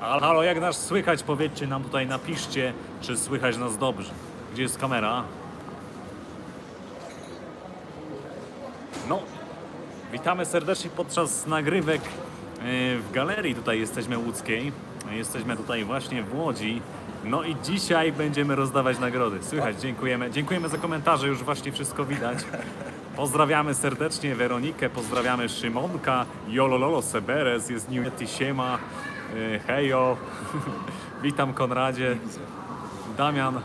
Halo, halo, jak nas słychać? Powiedzcie nam tutaj, napiszcie, czy słychać nas dobrze. Gdzie jest kamera? No, witamy serdecznie podczas nagrywek e, w galerii. Tutaj jesteśmy łódzkiej. Jesteśmy tutaj właśnie w Łodzi. No i dzisiaj będziemy rozdawać nagrody. Słychać, dziękujemy. Dziękujemy za komentarze, już właśnie wszystko widać. Pozdrawiamy serdecznie Weronikę, pozdrawiamy Szymonka, Jolololo Seberes, jest Niuety Siema, e, hejo, witam Konradzie, Damian.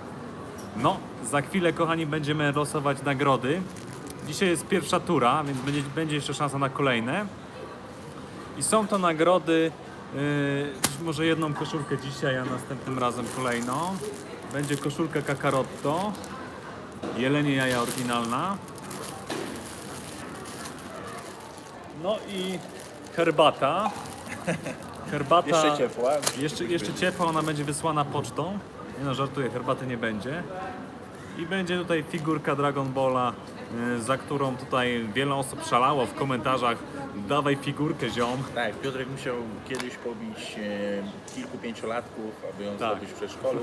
No, za chwilę kochani będziemy losować nagrody. Dzisiaj jest pierwsza tura, więc będzie, będzie jeszcze szansa na kolejne. I są to nagrody, yy, może jedną koszulkę dzisiaj, a następnym razem kolejną. Będzie koszulka Kakarotto, jelenie jaja oryginalna. No i herbata. Herbata. Jeszcze ciepła. Jeszcze, jeszcze ciepła, ona będzie wysłana pocztą. Nie no, żartuję, herbaty nie będzie. I będzie tutaj figurka Dragon Balla, y, za którą tutaj wiele osób szalało w komentarzach. Dawaj figurkę, ziom. Tak, Piotrek musiał kiedyś pobić e, kilku pięciolatków, aby ją Tak. zdobyć w przedszkolu.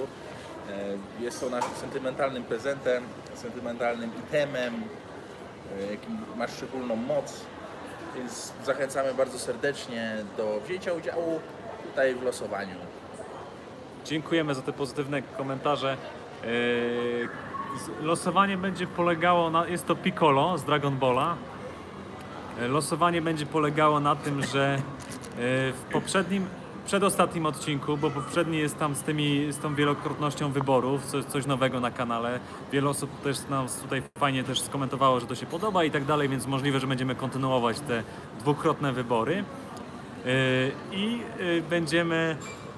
E, jest ona sentymentalnym prezentem, sentymentalnym itemem, e, jakim ma szczególną moc. Więc zachęcamy bardzo serdecznie do wzięcia udziału tutaj w losowaniu. Dziękujemy za te pozytywne komentarze. Yy, Losowanie będzie polegało na. Jest to Piccolo z Dragon Balla. Yy, Losowanie będzie polegało na tym, że yy, w poprzednim, przedostatnim odcinku, bo poprzedni jest tam z, tymi, z tą wielokrotnością wyborów, coś, coś nowego na kanale. Wiele osób też nam tutaj fajnie też skomentowało, że to się podoba i tak dalej, więc możliwe, że będziemy kontynuować te dwukrotne wybory. Yy, I yy, będziemy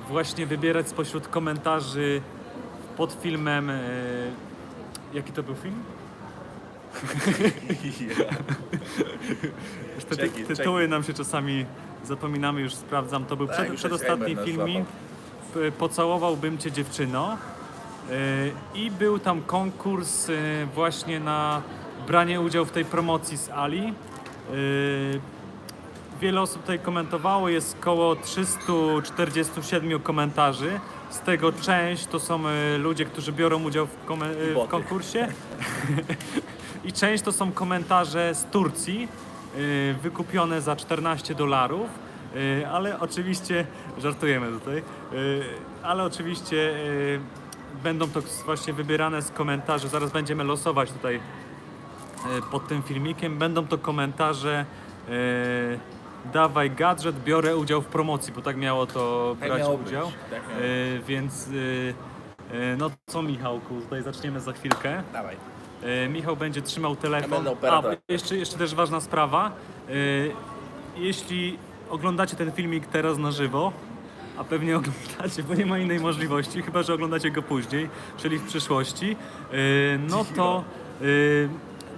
właśnie wybierać spośród komentarzy pod filmem. yy, Jaki to był film? Już te Czeki, tytuły nam się czasami zapominamy, już sprawdzam. To był Tak, przed, już przedostatni Alzheimer nas filmik. P- Pocałowałbym cię dziewczyno. Yy, I był tam konkurs yy, właśnie na branie udziału w tej promocji z Ali. Yy, Wiele osób tutaj komentowało, jest około 347 komentarzy. Z tego część to są y, ludzie, którzy biorą udział w, kome- y, w Boty. konkursie. I część to są komentarze z Turcji, y, wykupione za 14 dolarów. Y, Ale oczywiście, żartujemy tutaj, y, ale oczywiście y, będą to właśnie wybierane z komentarzy. Zaraz będziemy losować tutaj pod tym filmikiem. Będą to komentarze dawaj gadżet, biorę udział w promocji, bo tak miało to Tak brać miało udział. tak miało więc no co Michałku, tutaj zaczniemy za chwilkę. Dawaj. E, Michał będzie trzymał telefon. Będę A, operatorem. jeszcze, jeszcze też ważna sprawa. E, jeśli oglądacie ten filmik teraz na żywo, a pewnie oglądacie, bo nie ma innej możliwości, chyba że oglądacie go później, czyli w przyszłości, e, no to e,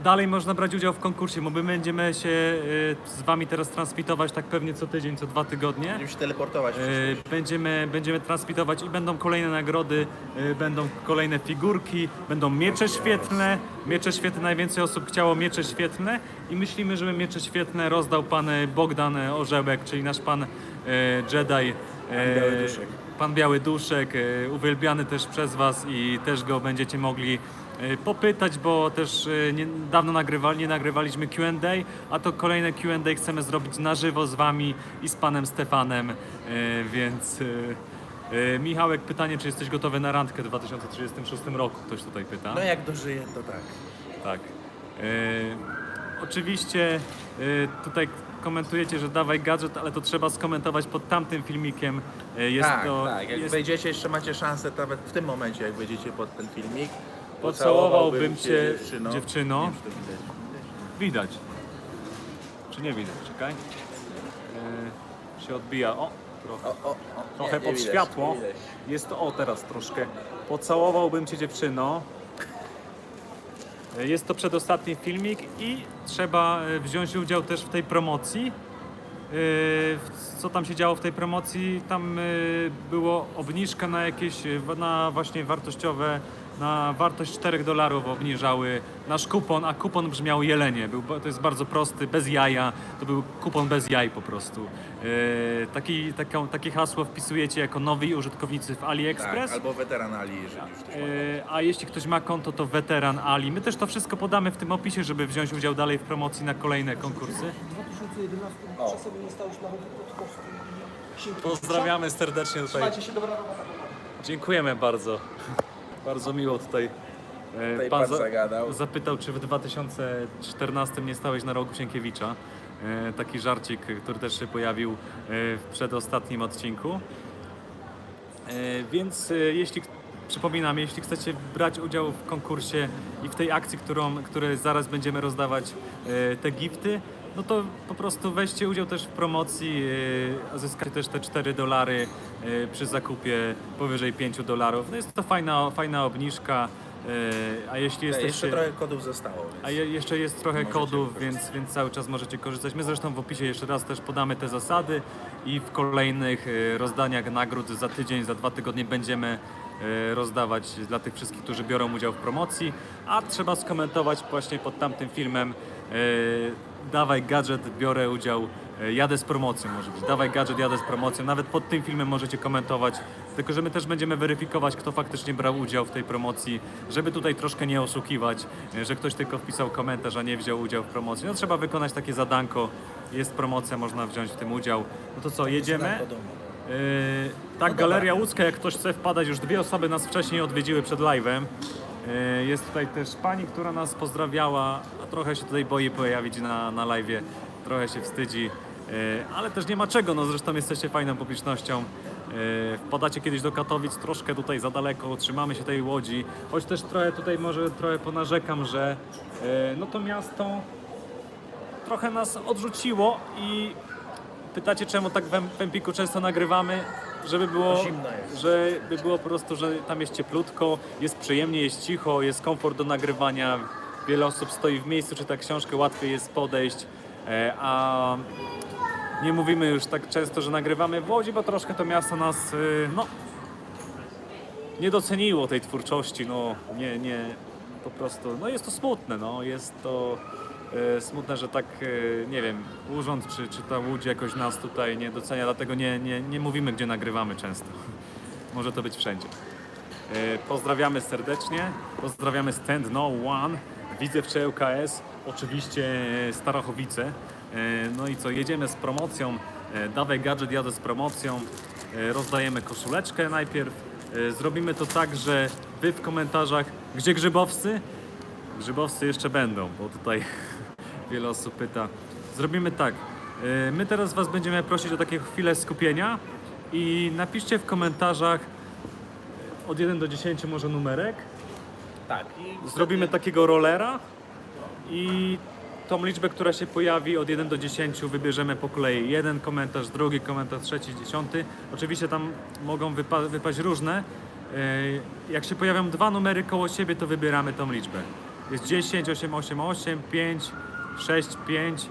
dalej można brać udział w konkursie, bo my będziemy się e, z Wami teraz transmitować tak pewnie co tydzień, co dwa tygodnie. Będziemy się teleportować. E, Będziemy, będziemy transmitować i będą kolejne nagrody, e, będą kolejne figurki, będą miecze świetlne. Miecze świetlne, najwięcej osób chciało miecze świetlne i myślimy, żeby miecze świetlne rozdał pan Bogdan Orzełek, czyli nasz pan Jedi. Biały Duszek. Pan Biały Duszek, uwielbiany też przez Was i też go będziecie mogli popytać, bo też e, nie, dawno nagrywali, nie nagrywaliśmy Q&A, a to kolejne Q&A chcemy zrobić na żywo z Wami i z Panem Stefanem, e, więc e, e, Michałek, pytanie, czy jesteś gotowy na randkę w 2036 roku? Ktoś tutaj pyta. No jak dożyję, to tak. Tak. E, oczywiście e, tutaj komentujecie, że dawaj gadżet, ale to trzeba skomentować pod tamtym filmikiem. E, jest tak, to, tak. Jak jest, wejdziecie, jeszcze macie szansę nawet w tym momencie, jak wejdziecie pod ten filmik. Pocałowałbym cię, dziewczyno. dziewczyno. Widać. Czy nie widać? Czekaj. E, się odbija. O, trochę. O, o, o. Trochę nie, nie pod widać, światło. Jest to, o teraz troszkę. Pocałowałbym cię dziewczyno. E, Jest to przedostatni filmik i trzeba e, wziąć udział też w tej promocji. Co tam się działo w tej promocji? Tam było obniżka na jakieś, na właśnie wartościowe na wartość 4 dolarów obniżały nasz kupon, a kupon brzmiał Jelenie. Był, to jest bardzo prosty, bez jaja. To był kupon bez jaj po prostu. E, taki, taką, takie hasło wpisujecie jako nowi użytkownicy w Tak, AliExpress. albo weteran Ali, jeżeli już ktoś ma. E, A jeśli ktoś ma konto, to weteran Ali. My też to wszystko podamy w tym opisie, żeby wziąć udział dalej w promocji na kolejne konkursy. W 2011 O. czasem nie stałeś na. Pozdrawiamy serdecznie tutaj. Trzymajcie się, dobra robota. Dziękujemy bardzo. Bardzo miło tutaj. e, Tutaj pan za- zagadał. Zapytał, czy w 2014 nie stałeś na rogu Sienkiewicza. E, Taki żarcik, który też się pojawił e, w przedostatnim odcinku. E, Więc e, jeśli, przypominam, jeśli chcecie brać udział w konkursie i w tej akcji, którą, której zaraz będziemy rozdawać e, te gifty, no to po prostu weźcie udział też w promocji, e, zyskacie też te 4 dolary e, przy zakupie powyżej 5 dolarów. No jest to fajna, fajna obniżka, e, a jeśli jesteście... Jeszcze trochę kodów zostało. Więc... A je, jeszcze jest trochę Możecie kodów, więc, więc cały czas możecie korzystać. My zresztą w opisie jeszcze raz też podamy te zasady i w kolejnych e, rozdaniach nagród za tydzień, za dwa tygodnie będziemy rozdawać dla tych wszystkich, którzy biorą udział w promocji, a trzeba skomentować właśnie pod tamtym filmem e, dawaj gadżet, biorę udział, e, jadę z promocją może być, dawaj gadżet, jadę z promocją, nawet pod tym filmem możecie komentować, tylko że my też będziemy weryfikować, kto faktycznie brał udział w tej promocji, żeby tutaj troszkę nie oszukiwać, że ktoś tylko wpisał komentarz, a nie wziął udział w promocji. No trzeba wykonać takie zadanko, jest promocja, można wziąć w tym udział. No to co, jedziemy? Yy, tak, Galeria. Łódzka, jak ktoś chce wpadać, już dwie osoby nas wcześniej odwiedziły przed live'em. Yy, Jest tutaj też pani, która nas pozdrawiała, a trochę się tutaj boi pojawić na, na live'ie, trochę się wstydzi, yy, ale też nie ma czego, no zresztą jesteście fajną publicznością. Wpadacie kiedyś do Katowic, troszkę tutaj za daleko, trzymamy się tej łodzi, choć też trochę tutaj może trochę ponarzekam, że no to miasto trochę nas odrzuciło i pytacie czemu tak w Em- w Empiku często nagrywamy, żeby było, Zimno jest. żeby było po prostu, że tam jest cieplutko, jest przyjemnie, jest cicho, jest komfort do nagrywania, wiele osób stoi w miejscu, czyta książkę, łatwiej jest podejść, e, a nie mówimy już tak często, że nagrywamy w Łodzi, bo troszkę to miasto nas, y, no, nie doceniło tej twórczości, no, nie, nie, po prostu, no jest to smutne, no, jest to smutne, że tak, e, nie wiem, urząd czy, czy ta Łódź jakoś nas tutaj nie docenia, dlatego nie, nie, nie mówimy, gdzie nagrywamy często. Może to być wszędzie. E, Pozdrawiamy serdecznie, pozdrawiamy Stand No One, Widzew czy ŁKS, oczywiście e, Starachowice. E, No i co, jedziemy z promocją, e, dawaj gadżet, jadę z promocją, E, rozdajemy koszuleczkę najpierw. E, Zrobimy to tak, że wy w komentarzach, gdzie grzybowcy? Grzybowcy jeszcze będą, bo tutaj wiele osób pyta. Zrobimy tak. e, My teraz Was będziemy prosić o takie chwilę skupienia i napiszcie w komentarzach od 1 do 10 może numerek. Tak. I Zrobimy takiego rollera i tą liczbę, która się pojawi od 1 do 10 wybierzemy po kolei. Jeden komentarz, drugi komentarz, trzeci, dziesiąty. Oczywiście tam mogą wypa- wypaść różne. Yy, Jak się pojawią dwa numery koło siebie, to wybieramy tą liczbę. Jest 10, 8, 8, 8, 5, 6, 5.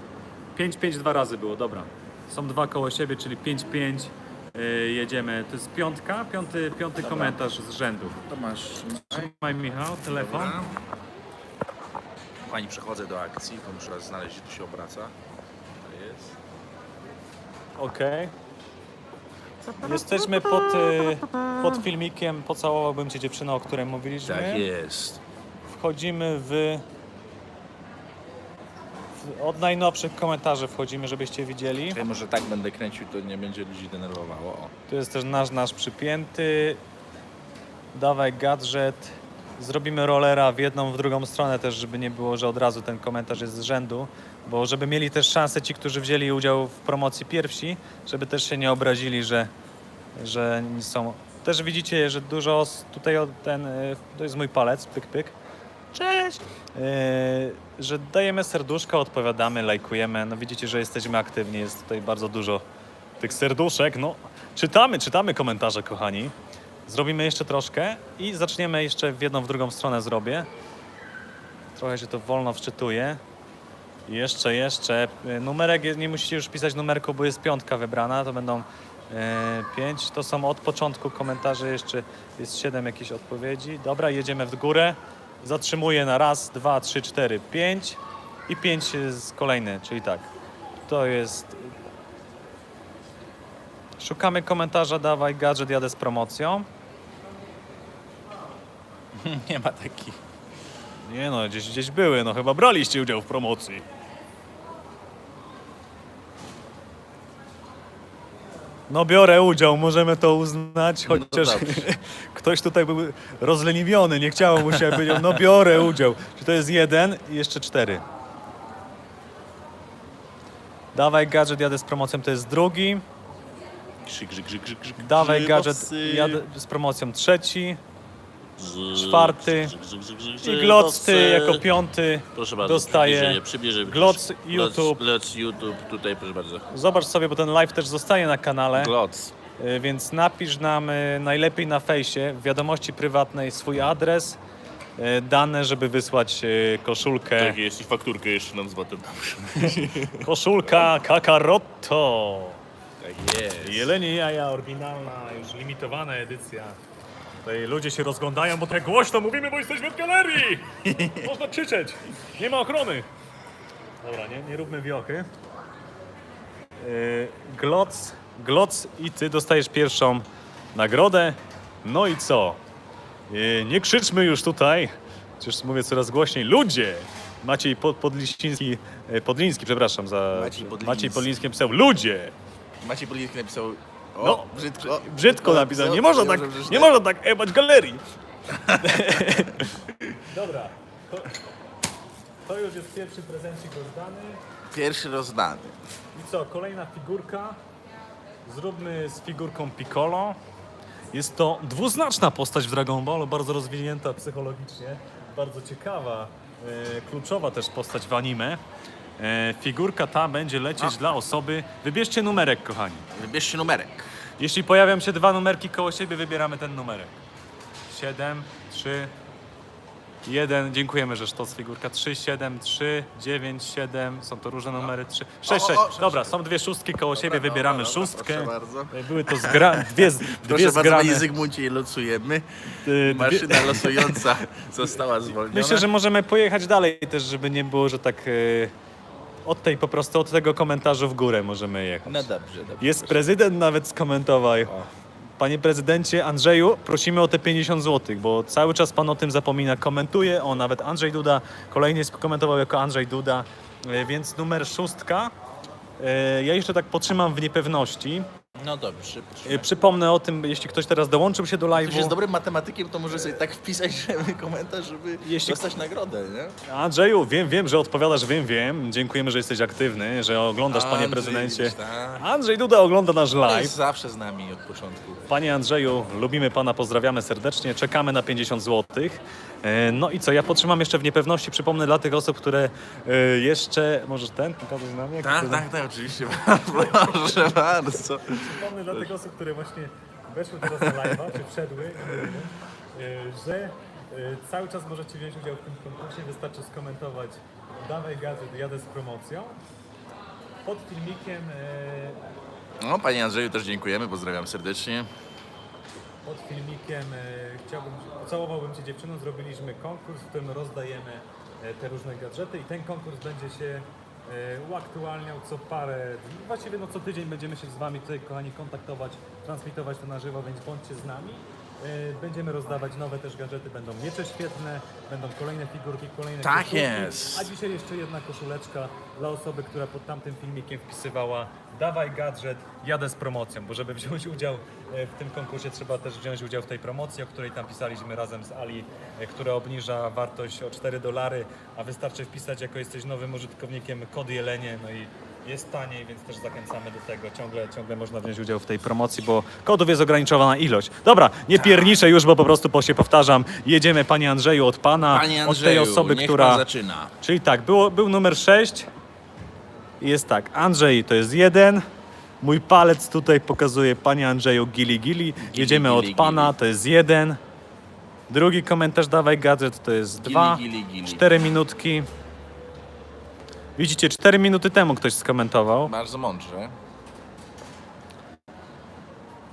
5, 5 dwa razy było, dobra. Są dwa koło siebie, czyli 5, 5. Yy, jedziemy. To jest piątka, piąty, piąty Dobra. komentarz z rzędu. Tomasz, trzymaj. Trzymaj Michał, telefon. Dobra. Pani przechodzę do akcji, to muszę znaleźć, gdzie tu się obraca. To jest. Okej. Jesteśmy pod, y, pod filmikiem Pocałowałbym Cię dziewczyno, o której mówiliśmy. Tak jest. Wchodzimy w, w... Od najnowszych komentarzy wchodzimy, żebyście widzieli. Ja może tak będę kręcił, to nie będzie ludzi denerwowało. O. Tu jest też nasz, nasz przypięty. Dawaj gadżet. Zrobimy rollera w jedną, w drugą stronę też, żeby nie było, że od razu ten komentarz jest z rzędu, bo żeby mieli też szansę ci, którzy wzięli udział w promocji pierwsi, żeby też się nie obrazili, że, że nie są... Też widzicie, że dużo os- tutaj od- ten, y, to jest mój palec, pyk, pyk. Cześć! Yy, że dajemy serduszka, odpowiadamy, lajkujemy. No widzicie, że jesteśmy aktywni, jest tutaj bardzo dużo tych serduszek. No, czytamy, czytamy komentarze, kochani. Zrobimy jeszcze troszkę i zaczniemy jeszcze w jedną, w drugą stronę zrobię. Trochę się to wolno wczytuje. Jeszcze, jeszcze. Yy, Numerek, nie musicie już pisać numerku, bo jest piątka wybrana. To będą E, 5 to są od początku komentarze, jeszcze jest 7 jakichś odpowiedzi. Dobra, jedziemy w górę. Zatrzymuję na raz, dwa, trzy, cztery, pięć i pięć jest kolejny, czyli tak. To jest. Szukamy komentarza, dawaj gadżet, jadę z promocją. Nie ma takich. Nie no, gdzieś, gdzieś były, no chyba braliście udział w promocji. No biorę udział, możemy to uznać, No chociaż ktoś tutaj był rozleniwiony, nie chciało mu się, powiedział, no biorę udział. Czy to jest jeden i jeszcze cztery. Dawaj gadżet, jadę z promocją, to jest drugi. Krzyk, krzyk, krzyk, krzyk, krzyk. Dawaj gadżet, jadę z promocją trzeci. Czwarty. I z- Glocty z- jako piąty. Proszę bardzo, dostaje przybliżenie. YouTube. Gloc, Gloc YouTube, tutaj proszę bardzo. Zobacz sobie, bo ten live też zostaje na kanale. Gloc. Y, Więc napisz nam y, najlepiej na fejsie w wiadomości prywatnej swój adres, y, dane, żeby wysłać y, koszulkę. Tak jest i fakturkę jeszcze nam z VAT-em. Koszulka Kakarotto. Tak jest. Jelenie jaja, oryginalna, już limitowana edycja. Tutaj ludzie się rozglądają, bo tak głośno mówimy, bo jesteśmy w galerii. Można krzyczeć. Nie ma ochrony. Dobra, nie, nie róbmy wiochy. Yy, Gloc, Gloc i ty dostajesz pierwszą nagrodę. No i co? Yy, nie krzyczmy już tutaj. Przecież mówię coraz głośniej. Ludzie! Maciej Pod, Podliściński, e, Podliński, przepraszam za... Maciej Podliński. Maciej Podliński napisał Ludzie! Maciej Poliński napisał. O, No, brzydko. Brzydko napisał. Nie można tak, nie można tak ebać galerii. Dobra. To, to już jest pierwszy prezencik rozdany. Pierwszy rozdany. I co, kolejna figurka. Zróbmy z figurką Piccolo. Jest to dwuznaczna postać w Dragon Ballu, bardzo rozwinięta psychologicznie, bardzo ciekawa, e, kluczowa też postać w anime. E, figurka ta będzie lecieć dla osoby. Wybierzcie numerek, kochani. Wybierzcie numerek. Jeśli pojawią się dwa numerki koło siebie, wybieramy ten numerek. 7, 3, 1. Dziękujemy, że sztos figurka. 3, 7, 3, 9, 7. Są to różne numery. 3, 6, O, o, 6. o, sześć, Dobra, są dwie szóstki koło siebie, dobra, wybieramy dobra, szóstkę. proszę bardzo. Były to zgra... dwie, z- dwie Proszę bardzo, zgrane. Zygmuncie, losujemy. y, dwie... Maszyna losująca została zwolniona. Myślę, że możemy pojechać dalej też, żeby nie było, że tak y, od tej po prostu, od tego komentarzu w górę możemy jechać. No dobrze, dobrze. Jest prezydent nawet skomentował. Panie prezydencie Andrzeju, prosimy o te 50 zł, bo cały czas pan o tym zapomina, komentuje. O, nawet Andrzej Duda kolejnie skomentował jako Andrzej Duda, e, więc numer szóstka. E, Ja jeszcze tak potrzymam w niepewności. No dobrze. E, Przypomnę o tym, jeśli ktoś teraz dołączył się do Ktoś jest live'u. dobrym matematykiem, to może sobie tak wpisać żeby komentarz, żeby Jeśli- dostać nagrodę, nie? Andrzeju, wiem, wiem, że odpowiadasz, wiem, wiem. Dziękujemy, że jesteś aktywny, że oglądasz, panie Andrzej, prezydencie. widzisz, tak. Andrzej Duda ogląda nasz live. jest zawsze z nami od początku. Panie Andrzeju, lubimy Pana, pozdrawiamy serdecznie, czekamy na 50 zł. No i co, ja potrzymam jeszcze w niepewności, przypomnę dla tych osób, które e, jeszcze, możesz ten pokazać na mnie? Tak, tak, tak, oczywiście. Proszę bardzo. Przypomnę dla tych osób, które właśnie weszły teraz na live'a, czy wszedły, e, że e, cały czas możecie wziąć udział w tym konkursie, wystarczy skomentować dawaj gadżet, jadę z promocją. Pod filmikiem e, No, panie Andrzeju też dziękujemy, pozdrawiam serdecznie. Pod filmikiem e, chciałbym, pocałowałbym Cię dziewczyną, zrobiliśmy konkurs, w którym rozdajemy e, te różne gadżety i ten konkurs będzie się e, uaktualniał co parę dni. Właściwie no co tydzień będziemy się z Wami tutaj kochani kontaktować, transmitować to na żywo, więc bądźcie z nami. E, Będziemy rozdawać nowe też gadżety, będą miecze świetne, będą kolejne figurki, kolejne Tak koszulki, jest. A dzisiaj jeszcze jedna koszuleczka dla osoby, która pod tamtym filmikiem wpisywała dawaj gadżet, jadę z promocją, bo żeby wziąć udział e, w tym konkursie trzeba też wziąć udział w tej promocji, o której tam pisaliśmy razem z Ali, e, która obniża wartość o 4 dolary, a wystarczy wpisać jako jesteś nowym użytkownikiem kod Jelenie, no i jest taniej, więc też zachęcamy do tego. Ciągle, ciągle można wziąć udział w tej promocji, bo kodów jest ograniczona ilość. Dobra, nie pierniczę już, bo po prostu po się powtarzam. Jedziemy, panie Andrzeju, od pana, Panie od Andrzeju, tej osoby, niech która... pan zaczyna. Czyli tak, było, był numer 6 i jest tak, Andrzej to jest jeden, mój palec tutaj pokazuje panie Andrzeju gili gili, jedziemy gili, od pana, to jest jeden, drugi komentarz dawaj gadżet to jest dwa, gili, gili. cztery minutki. Widzicie, cztery minuty temu ktoś skomentował. Bardzo mądrze.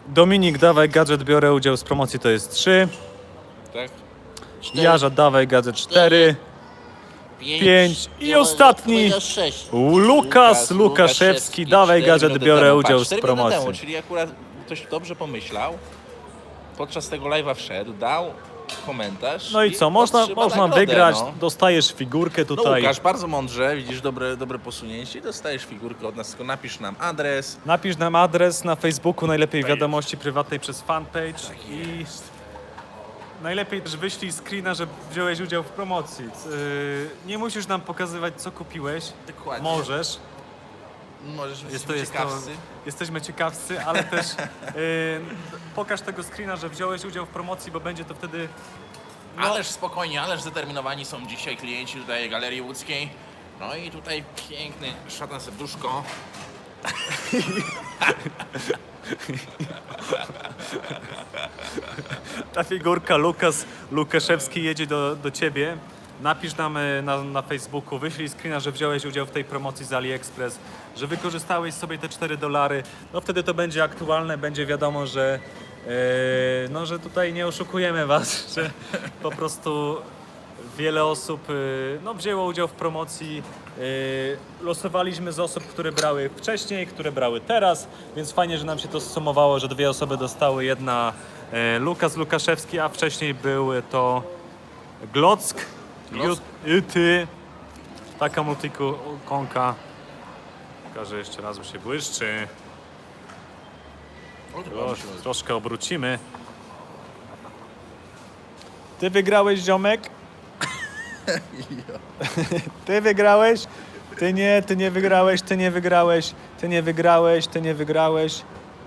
Dominik, dawaj gadżet, biorę udział z promocji, to jest 3. Tak? Jarza, dawaj gadżet 4. pięć i ostatni. sześć. Lukas Lukaszewski, dawaj cztery gadżet, minuty biorę temu. udział Patrz, z cztery minuty promocji. Temu, czyli akurat ktoś dobrze pomyślał, podczas tego live'a wszedł, dał komentarz. No i co, można, otrzyma można nagrodę, wygrać, No. dostajesz figurkę No tutaj. Łukasz, bardzo mądrze, widzisz dobre, dobre posunięcie i dostajesz figurkę od nas, tylko napisz nam adres. Napisz nam adres na Facebooku, najlepiej Tak wiadomości prywatnej przez fanpage i jest. najlepiej też wyślij screena, że wziąłeś udział w promocji. Yy, Nie musisz nam pokazywać, co kupiłeś. Dokładnie. Możesz, Możesz jest to, jest to, ciekawcy. jesteśmy ciekawscy, ale też yy, pokaż tego screena, że wziąłeś udział w promocji, bo będzie to wtedy no, Ależ spokojnie, ależ zdeterminowani są dzisiaj klienci tutaj Galerii Łódzkiej. No i tutaj piękny szatan serduszko. Ta figurka Lukas Lukaszewski jedzie do, do ciebie. Napisz nam e, na, na Facebooku, wyślij screena, że wziąłeś udział w tej promocji z AliExpress, że wykorzystałeś sobie te 4 dolary. No wtedy to będzie aktualne, będzie wiadomo, że, e, no, że tutaj nie oszukujemy was, że po prostu wiele osób e, no, wzięło udział w promocji. Losowaliśmy z osób, które brały wcześniej, które brały teraz, więc fajnie, że nam się to zsumowało, że dwie osoby dostały. Jedna Lukas Lukaszewski, a wcześniej był to Glock, Ty, taka multikonka. Pokażę jeszcze raz, bo się błyszczy. Trosz, troszkę obrócimy. Ty wygrałeś, ziomek? Ty wygrałeś? Ty nie, ty nie wygrałeś, ty nie wygrałeś, ty nie wygrałeś, ty nie wygrałeś,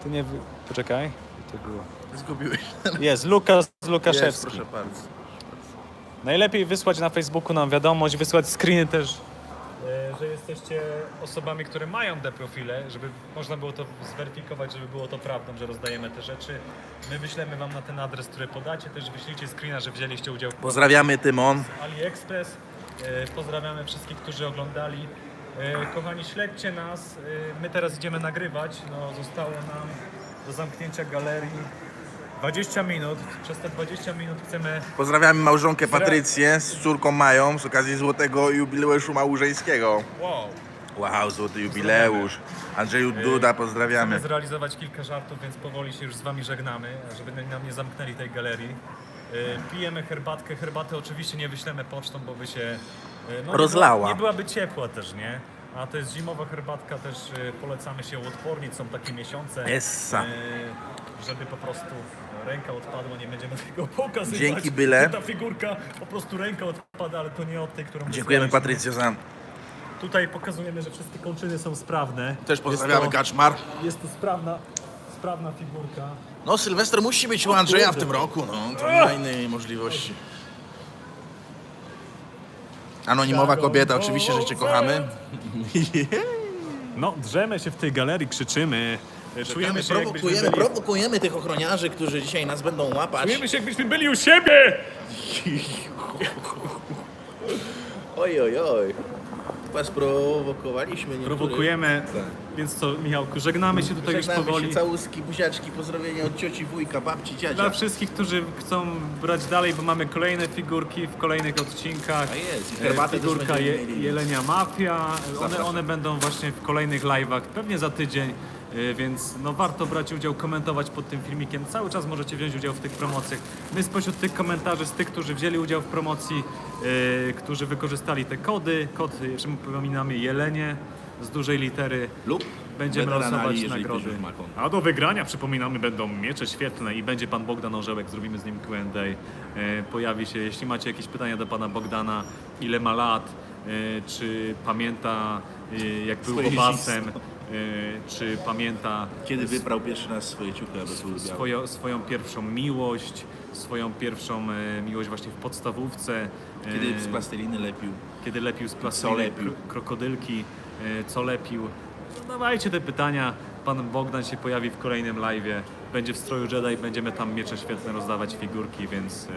ty nie wy... Poczekaj. To było. Zgubiłeś. Jest, Lukas Jest, Lukaszewski. proszę bardzo. Najlepiej wysłać na Facebooku nam wiadomość, wysłać screeny też, e, że jesteście osobami, które mają te profile, żeby można było to zweryfikować, żeby było to prawdą, że rozdajemy te rzeczy. My wyślemy wam na ten adres, który podacie, też wyślijcie screena, że wzięliście udział w Pozdrawiamy Tymon. AliExpress. E, Pozdrawiamy wszystkich, którzy oglądali. E, Kochani, śledźcie nas. E, My teraz idziemy nagrywać. No, zostało nam do zamknięcia galerii 20 minut. Przez te 20 minut chcemy Pozdrawiamy małżonkę Patrycję z córką Mają z okazji złotego jubileuszu małżeńskiego. Wow. Wow, złoty jubileusz. Andrzeju Duda, pozdrawiamy. Chcemy zrealizować kilka żartów, więc powoli się już z Wami żegnamy, żeby nam nie zamknęli tej galerii. E, Pijemy herbatkę. Herbatę oczywiście nie wyślemy pocztą, bo by się e, no, nie Rozlała. była- Nie byłaby ciepła też, nie? A to jest zimowa herbatka, też polecamy się uodpornić, są takie miesiące. Essa. e, Żeby po prostu ręka odpadła, nie będziemy tego pokazywać. Dzięki byle. Ta figurka, po prostu ręka odpada, ale to nie od tej, którą Dziękujemy wysłaliśmy. Patrycjo za... Tutaj pokazujemy, że wszystkie kończyny są sprawne. Też pozdrawiamy jest to, Kaczmar. jest to sprawna, sprawna figurka. No Sylwester musi być u Andrzeja w tym roku, no. To nie ma innej możliwości. Anonimowa kobieta, oczywiście, że cię kochamy. No, drzemy się w tej galerii, krzyczymy. Czujemy się, jakbyśmy prowokujemy, byli, prowokujemy tych ochroniarzy, którzy dzisiaj nas będą łapać. czujemy się, jakbyśmy byli u siebie! Oj, oj, oj. Was prowokowaliśmy. niektórych. Prowokujemy, Tak. więc co, Michałku, żegnamy się tutaj już Żegnamy powoli. się, całuski, buziaczki, pozdrowienia od cioci, wujka, babci, dziadzia. Dla wszystkich, którzy chcą brać dalej, bo mamy kolejne figurki w kolejnych odcinkach. A jest, i E, też Figurka je, mieli. Jelenia Mafia. One, Zapraszam. one będą właśnie w kolejnych live'ach, pewnie za tydzień. E, Więc no warto brać udział, komentować pod tym filmikiem. Cały czas możecie wziąć udział w tych promocjach. My spośród tych komentarzy, z tych, którzy wzięli udział w promocji, e, którzy wykorzystali te kody, kod, jeszcze przypominamy Jelenie z dużej litery, Lub Będziemy losować nagrody. A do wygrania, przypominamy, będą miecze świetlne i będzie pan Bogdan Orzełek, zrobimy z nim Q&A. E, pojawi się, jeśli macie jakieś pytania do pana Bogdana, ile ma lat, czy pamięta jak był e, czy pamięta Kiedy wyprał pierwszy raz swoje ciuchy, aby białe. swoją, swoją pierwszą miłość, swoją pierwszą e, miłość właśnie w podstawówce. e, Kiedy z plasteliny lepił. kiedy lepił z plasteliny lepił? kro- krokodylki, co lepił. No, dawajcie te pytania. Pan Bogdan się pojawi w kolejnym live'ie. Będzie w stroju Jedi, będziemy tam miecze świetne rozdawać figurki, więc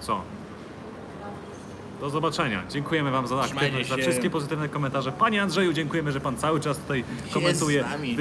co? Do zobaczenia. Dziękujemy Wam za aktywność, za wszystkie pozytywne komentarze. Panie Andrzeju, dziękujemy, że Pan cały czas tutaj komentuje. z nami.